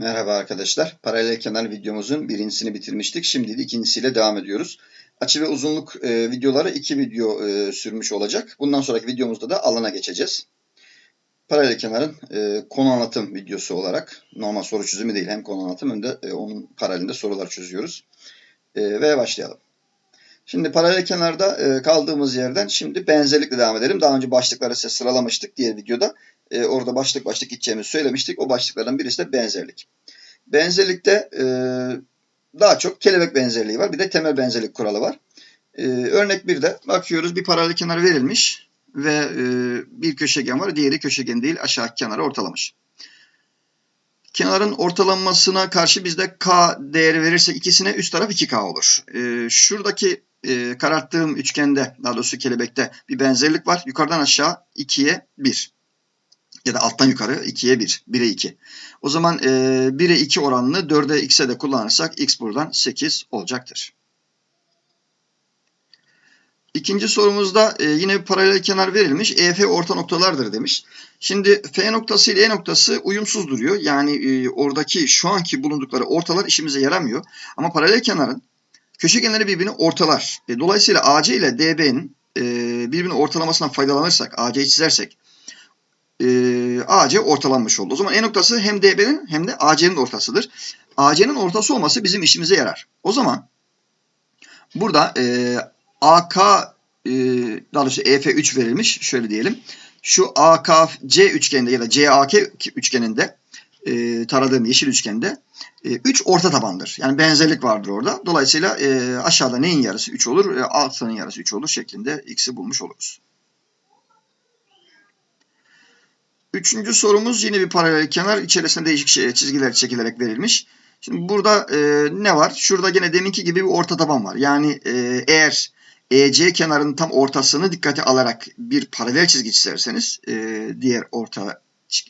Merhaba arkadaşlar. Paralel kenar videomuzun birincisini bitirmiştik. Şimdi de ikincisiyle devam ediyoruz. Açı ve uzunluk e, videoları iki video e, sürmüş olacak. Bundan sonraki videomuzda da alana geçeceğiz. Paralel kenarın e, konu anlatım videosu olarak normal soru çözümü değil hem konu anlatım hem de e, onun paralelinde sorular çözüyoruz. E, ve başlayalım. Şimdi paralel kenarda e, kaldığımız yerden şimdi benzerlikle devam edelim. Daha önce başlıkları size sıralamıştık diğer videoda. E, orada başlık başlık gideceğimizi söylemiştik. O başlıklardan birisi de benzerlik. Benzerlikte e, daha çok kelebek benzerliği var. Bir de temel benzerlik kuralı var. E, örnek bir de bakıyoruz bir paralel kenar verilmiş ve e, bir köşegen var. Diğeri köşegen değil aşağı kenara ortalamış. Kenarın ortalanmasına karşı bizde k değeri verirsek ikisine üst taraf 2k olur. E, şuradaki e, kararttığım üçgende daha doğrusu kelebekte bir benzerlik var. Yukarıdan aşağı 2'ye 1 ya da alttan yukarı 2'ye 1, 1'e 2. O zaman e, 1'e 2 oranını 4'e x'e de kullanırsak x buradan 8 olacaktır. İkinci sorumuzda e, yine bir paralel kenar verilmiş. EF orta noktalardır demiş. Şimdi F noktası ile E noktası uyumsuz duruyor. Yani e, oradaki şu anki bulundukları ortalar işimize yaramıyor. Ama paralel kenarın köşegenleri birbirini ortalar. E, dolayısıyla AC ile DB'nin e, birbirini ortalamasından faydalanırsak, AC'yi çizersek AC ortalanmış oldu. O zaman E noktası hem DB'nin hem de AC'nin ortasıdır. AC'nin ortası olması bizim işimize yarar. O zaman burada e, AK e, daha doğrusu EF3 verilmiş. Şöyle diyelim. Şu AKC üçgeninde ya da CAK üçgeninde e, taradığım yeşil üçgende 3 e, orta tabandır. Yani benzerlik vardır orada. Dolayısıyla e, aşağıda neyin yarısı 3 olur, e, altının yarısı 3 olur şeklinde x'i bulmuş oluruz. Üçüncü sorumuz yine bir paralel kenar. içerisinde değişik şey, çizgiler çekilerek verilmiş. Şimdi burada e, ne var? Şurada gene deminki gibi bir orta taban var. Yani e, eğer EC kenarının tam ortasını dikkate alarak bir paralel çizgi çizerseniz e, diğer orta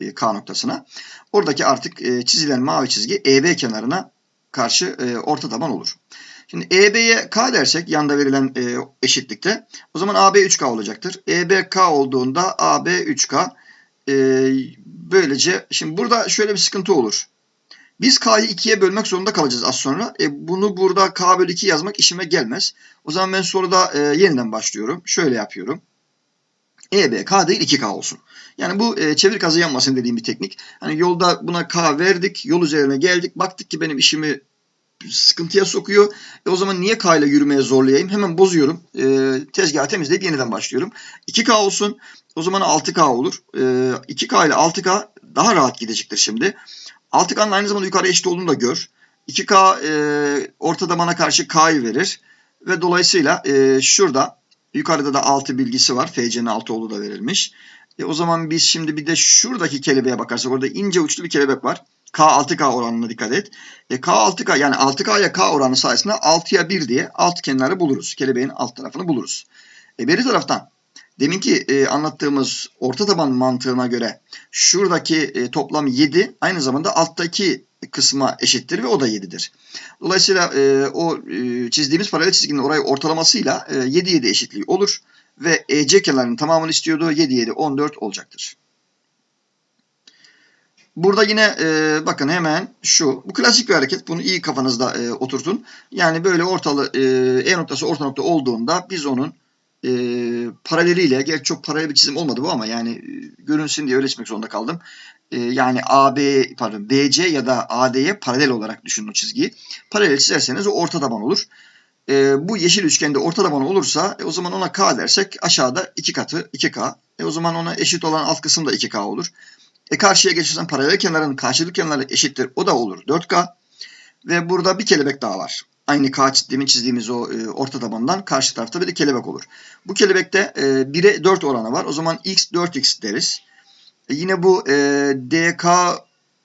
e, K noktasına oradaki artık e, çizilen mavi çizgi EB kenarına karşı e, orta taban olur. Şimdi EB'ye K dersek yanda verilen e, eşitlikte o zaman AB 3K olacaktır. EB K olduğunda AB 3K e, böylece şimdi burada şöyle bir sıkıntı olur. Biz K'yı 2'ye bölmek zorunda kalacağız az sonra. E, bunu burada K bölü 2 yazmak işime gelmez. O zaman ben soruda e, yeniden başlıyorum. Şöyle yapıyorum. EB K değil 2K olsun. Yani bu e, çevir kazı yanmasın dediğim bir teknik. Hani yolda buna K verdik, yol üzerine geldik. Baktık ki benim işimi sıkıntıya sokuyor. E o zaman niye K ile yürümeye zorlayayım? Hemen bozuyorum. E, tezgahı temizleyip yeniden başlıyorum. 2K olsun. O zaman 6K olur. E, 2K ile 6K daha rahat gidecektir şimdi. 6K'nın aynı zamanda yukarı eşit olduğunu da gör. 2K e, orta bana karşı K'yı verir. Ve dolayısıyla e, şurada yukarıda da 6 bilgisi var. FC'nin 6 olduğu da verilmiş. E, o zaman biz şimdi bir de şuradaki kelebeğe bakarsak orada ince uçlu bir kelebek var. K 6K oranına dikkat et. E, K 6K yani 6K'ya K oranı sayesinde 6'ya 1 diye alt kenarı buluruz. Kelebeğin alt tarafını buluruz. E, beri taraftan deminki e, anlattığımız orta taban mantığına göre şuradaki e, toplam 7 aynı zamanda alttaki kısma eşittir ve o da 7'dir. Dolayısıyla e, o e, çizdiğimiz paralel çizginin orayı ortalamasıyla e, 7 7 eşitliği olur ve EC kenarının tamamını istiyordu. 7 7 14 olacaktır. Burada yine e, bakın hemen şu. Bu klasik bir hareket. Bunu iyi kafanızda e, oturtun. Yani böyle ortalı e, E noktası orta nokta olduğunda biz onun e, paraleliyle, gerçi çok paralel bir çizim olmadı bu ama yani e, görünsün diye öyle çizmek zorunda kaldım. E, yani AB, pardon BC ya da AD'ye paralel olarak düşünün o çizgiyi. Paralel çizerseniz o orta taban olur. E, bu yeşil üçgende orta taban olursa e, o zaman ona K dersek aşağıda 2 katı 2K. E, o zaman ona eşit olan alt kısım da 2K olur. E karşıya geçirsen paralel kenarın karşılık kenarı eşittir. O da olur 4K. Ve burada bir kelebek daha var. Aynı K demin çizdiğimiz o e, orta tabandan karşı tarafta bir de kelebek olur. Bu kelebekte e, 1'e 4 oranı var. O zaman x 4x deriz. E, yine bu e, DK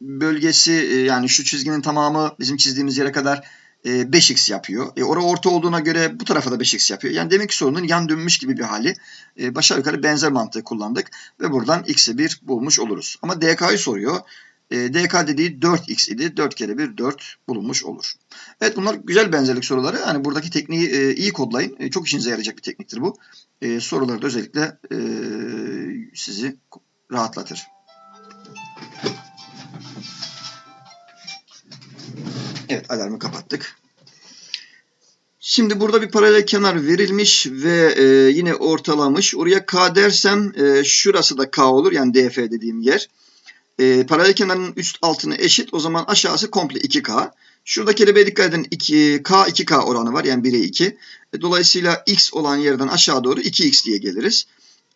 bölgesi e, yani şu çizginin tamamı bizim çizdiğimiz yere kadar 5x e, yapıyor. E, orada orta olduğuna göre bu tarafa da 5x yapıyor. Yani demek ki sorunun yan dönmüş gibi bir hali. E, başa yukarı benzer mantığı kullandık. Ve buradan x'i 1 bulmuş oluruz. Ama dk'yı soruyor. E, dk dediği 4x idi. 4 kere 1 4 bulunmuş olur. Evet bunlar güzel benzerlik soruları. Yani buradaki tekniği e, iyi kodlayın. E, çok işinize yarayacak bir tekniktir bu. E, soruları da özellikle e, sizi rahatlatır. Evet alarmı kapattık. Şimdi burada bir paralel kenar verilmiş ve e, yine ortalamış. Oraya K dersem e, şurası da K olur yani DF dediğim yer. E, paralel kenarın üst altını eşit o zaman aşağısı komple 2K. Şurada kelebeğe dikkat edin 2, K 2K oranı var yani 1'e 2. E, dolayısıyla X olan yerden aşağı doğru 2X diye geliriz.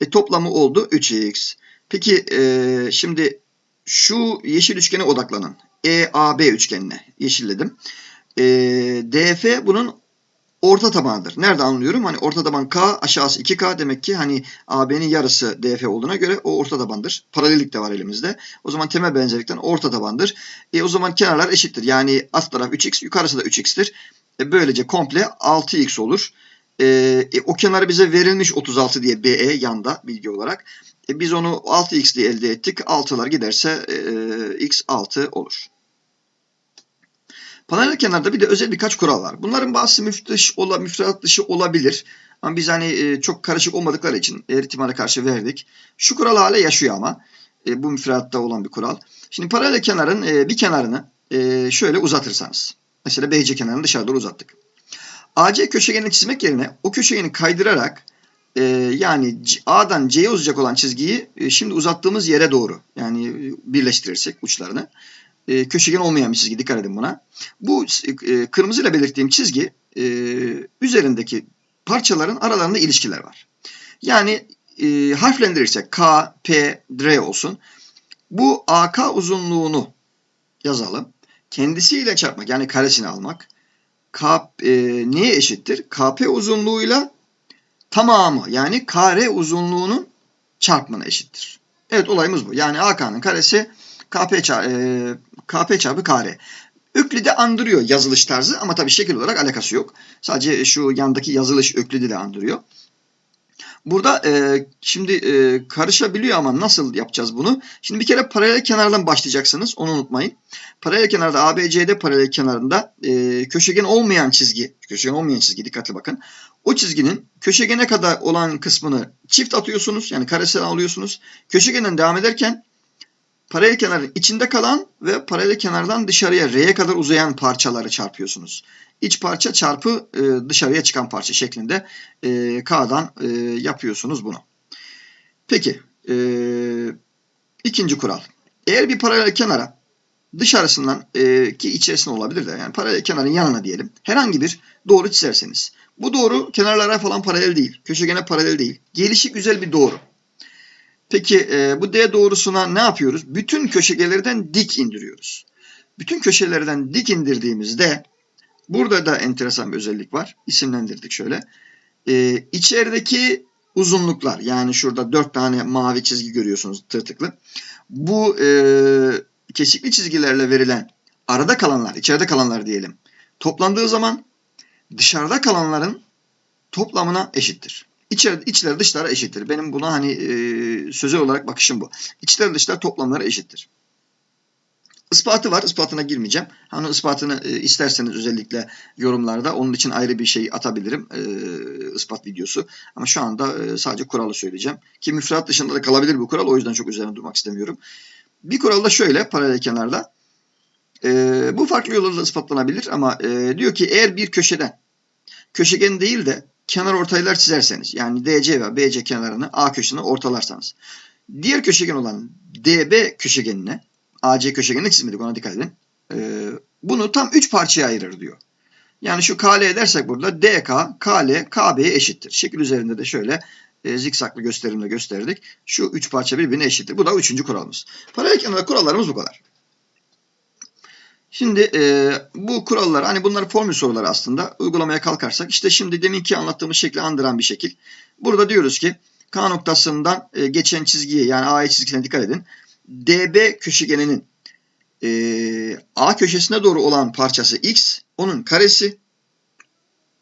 E, toplamı oldu 3X. Peki e, şimdi şu yeşil üçgene odaklanın. EAB üçgenine yeşilledim. E, DF bunun orta tabanıdır. Nerede anlıyorum? Hani orta taban K aşağısı 2K demek ki hani AB'nin yarısı DF olduğuna göre o orta tabandır. Paralellik de var elimizde. O zaman temel benzerlikten orta tabandır. E, o zaman kenarlar eşittir. Yani alt taraf 3x yukarısı da 3x'tir. E, böylece komple 6x olur. E, e, o kenarı bize verilmiş 36 diye BE yanda bilgi olarak. E, biz onu 6x diye elde ettik. 6'lar giderse e, x 6 olur. Paralel kenarda bir de özel birkaç kural var. Bunların bazısı müftiş, ola, müfredat dışı olabilir. Ama biz hani e, çok karışık olmadıkları için ihtimale karşı verdik. Şu kural hala yaşıyor ama. E, bu müfredatta olan bir kural. Şimdi paralel kenarın e, bir kenarını şöyle uzatırsanız. Mesela BC kenarını dışarı doğru uzattık. AC köşegenini çizmek yerine o köşegeni kaydırarak e, yani A'dan C'ye uzayacak olan çizgiyi e, şimdi uzattığımız yere doğru yani birleştirirsek uçlarını e, köşegen olmayan bir çizgi. Dikkat edin buna. Bu e, kırmızıyla belirttiğim çizgi e, üzerindeki parçaların aralarında ilişkiler var. Yani e, harflendirirsek K, P, R olsun. Bu AK uzunluğunu yazalım. Kendisiyle çarpmak yani karesini almak. K, e, neye eşittir? KP uzunluğuyla tamamı yani kare uzunluğunun çarpımına eşittir. Evet olayımız bu. Yani AK'nın karesi KP, e, KP çarpı kare. Öklid'i andırıyor yazılış tarzı ama tabii şekil olarak alakası yok. Sadece şu yandaki yazılış Öklid'i de andırıyor. Burada e, şimdi e, karışabiliyor ama nasıl yapacağız bunu? Şimdi bir kere paralel kenardan başlayacaksınız. Onu unutmayın. Paralel kenarda ABCD paralel kenarında e, köşegen olmayan çizgi, köşegen olmayan çizgi dikkatli bakın. O çizginin köşegene kadar olan kısmını çift atıyorsunuz. Yani karesini alıyorsunuz. Köşegenden devam ederken paralel kenarın içinde kalan ve paralel kenardan dışarıya R'ye kadar uzayan parçaları çarpıyorsunuz. İç parça çarpı e, dışarıya çıkan parça şeklinde e, K'dan e, yapıyorsunuz bunu. Peki e, ikinci kural. Eğer bir paralel kenara dışarısından e, ki içerisinde olabilir de yani paralel kenarın yanına diyelim herhangi bir doğru çizerseniz. Bu doğru kenarlara falan paralel değil. Köşegene paralel değil. Gelişi güzel bir doğru. Peki e, bu D doğrusuna ne yapıyoruz? Bütün köşegelerden dik indiriyoruz. Bütün köşelerden dik indirdiğimizde burada da enteresan bir özellik var. İsimlendirdik şöyle. E, içerideki uzunluklar yani şurada dört tane mavi çizgi görüyorsunuz tırtıklı. Bu e, kesikli çizgilerle verilen arada kalanlar, içeride kalanlar diyelim. Toplandığı zaman dışarıda kalanların toplamına eşittir. İçer, içler dışlar eşittir. Benim buna hani e, sözel olarak bakışım bu. İçler dışlar toplamları eşittir. Ispatı var. Ispatına girmeyeceğim. Hani ispatını e, isterseniz özellikle yorumlarda onun için ayrı bir şey atabilirim. E, ispat videosu. Ama şu anda e, sadece kuralı söyleyeceğim. Ki müfredat dışında da kalabilir bu kural. O yüzden çok üzerine durmak istemiyorum. Bir kural da şöyle paralel kenarda. E, bu farklı yollarla ispatlanabilir ama e, diyor ki eğer bir köşeden köşegen değil de kenar ortaylar çizerseniz yani DC ve BC kenarını A köşesine ortalarsanız diğer köşegen olan DB köşegenine AC köşegenine çizmedik ona dikkat edin. Ee, bunu tam 3 parçaya ayırır diyor. Yani şu KL dersek burada DK, KL, KB'ye eşittir. Şekil üzerinde de şöyle e, zikzaklı gösterimle gösterdik. Şu 3 parça birbirine eşittir. Bu da üçüncü kuralımız. Paralel kenarda kurallarımız bu kadar. Şimdi e, bu kurallar hani bunlar formül soruları aslında uygulamaya kalkarsak işte şimdi deminki anlattığımız şekli andıran bir şekil. Burada diyoruz ki K noktasından e, geçen çizgiye yani AE çizgisine dikkat edin. DB köşegeninin e, A köşesine doğru olan parçası X onun karesi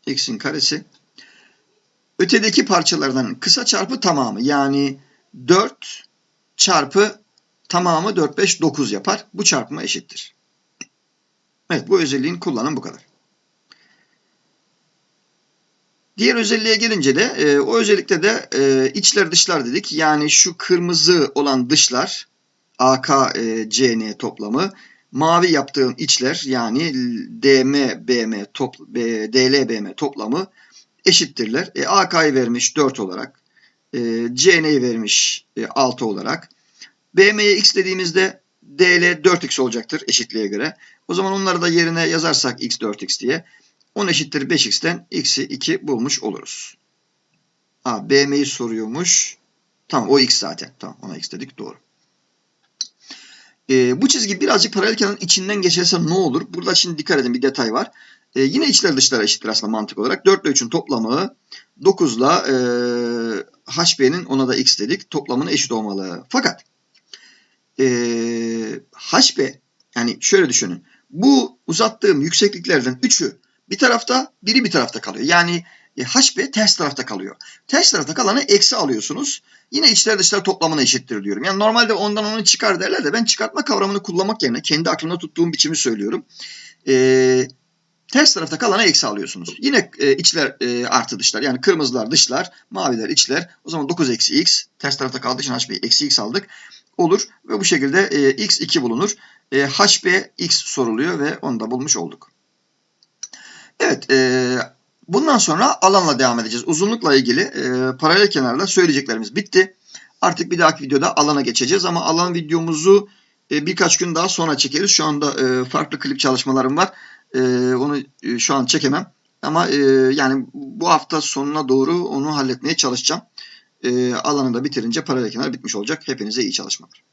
X'in karesi ötedeki parçalardan kısa çarpı tamamı yani 4 çarpı tamamı 4 5 9 yapar. Bu çarpıma eşittir. Evet bu özelliğin kullanımı bu kadar. Diğer özelliğe gelince de e, o özellikte de e, içler dışlar dedik. Yani şu kırmızı olan dışlar AK e, toplamı mavi yaptığım içler yani DM, BM, top, B, DL, toplamı eşittirler. E, AK'yı vermiş 4 olarak. E, CN'yi vermiş e, 6 olarak. BM'ye x dediğimizde DL 4x olacaktır eşitliğe göre. O zaman onları da yerine yazarsak x 4x diye 10 eşittir 5x'ten x'i 2 bulmuş oluruz. Ha, BM'yi soruyormuş. Tamam o x zaten. Tamam ona x dedik doğru. Ee, bu çizgi birazcık paralel kenarın içinden geçerse ne olur? Burada şimdi dikkat edin bir detay var. Ee, yine içler dışlar eşittir aslında mantık olarak. 4 ile 3'ün toplamı 9 ile e, HB'nin ona da x dedik. Toplamının eşit olmalı. Fakat e, HB yani şöyle düşünün. Bu uzattığım yüksekliklerden 3'ü bir tarafta biri bir tarafta kalıyor. Yani e, HB ters tarafta kalıyor. Ters tarafta kalanı eksi alıyorsunuz. Yine içler dışlar toplamına eşittir diyorum. Yani normalde ondan onu çıkar derler de ben çıkartma kavramını kullanmak yerine kendi aklımda tuttuğum biçimi söylüyorum. Ee, ters tarafta kalana eksi alıyorsunuz. Yine e, içler e, artı dışlar yani kırmızılar dışlar, maviler içler. O zaman 9 eksi x ters tarafta kaldığı için HB'yi eksi x aldık. Olur ve bu şekilde e, x 2 bulunur. E, HB x soruluyor ve onu da bulmuş olduk. Evet e, bundan sonra alanla devam edeceğiz. Uzunlukla ilgili e, paralel kenarla söyleyeceklerimiz bitti. Artık bir dahaki videoda alana geçeceğiz ama alan videomuzu e, birkaç gün daha sonra çekeriz. Şu anda e, farklı klip çalışmalarım var. E, onu e, şu an çekemem. Ama e, yani bu hafta sonuna doğru onu halletmeye çalışacağım. E, alanı da bitirince paralel kenar bitmiş olacak. Hepinize iyi çalışmalar.